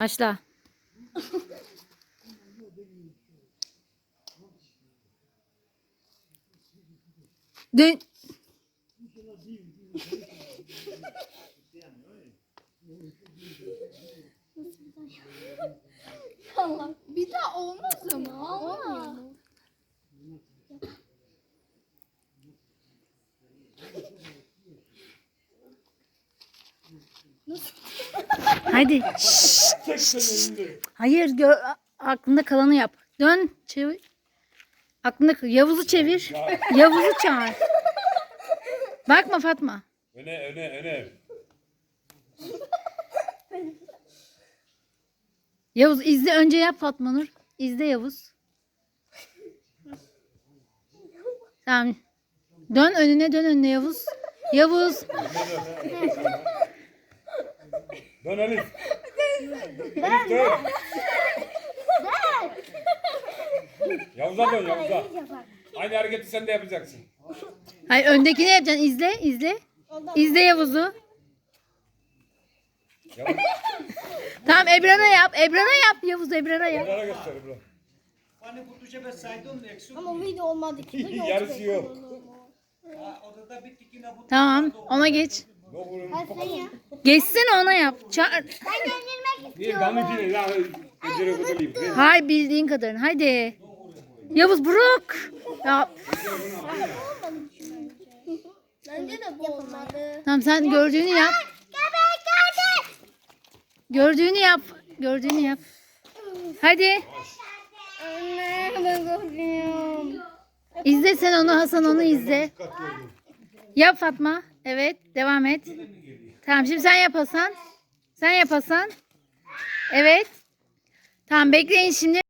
Başla. Dön. Bir daha olmaz ama. Olmuyor mu? Hadi. Şşt. Hayır, gö- aklında kalanı yap. Dön, çevir. Aklında kal- Yavuz'u çevir. Yavuz'u çağır. Bakma Fatma. Öne öne öne. Yavuz izle önce yap Fatma Nur. İzle Yavuz. Tamam. Dön önüne dön önüne Yavuz. Yavuz. Dön Elif. Elif dön. Yavuz'a dön Yavuz'a. Aynı hareketi sen de yapacaksın. Hayır öndekini yapacaksın. İzle, izle. İzle Yavuz'u. Yavuz. Tamam Ebran'a yap. Ebran'a yap Yavuz Ebran'a yap. Bunlara göster bro. Hani kutuca ben saydım da eksik. Ama video olmadı ki. Bu Yarısı yok. Bu. Tamam ona geç. Ne Geçsene ona yap. Çağır. Ben pencere kutulayım. Hay bildiğin kadarını. Haydi. Yavuz bırak. Ya, Bence de bu olmadı. tamam sen gördüğünü yap. Köpek gördüm. Gördüğünü yap. Gördüğünü yap. Hadi. Anne ben korkuyorum. İzle sen onu Hasan onu izle. Yap Fatma. Evet devam et. Tamam şimdi sen yap Hasan. Sen yap Hasan. Evet. Tamam bekleyin şimdi.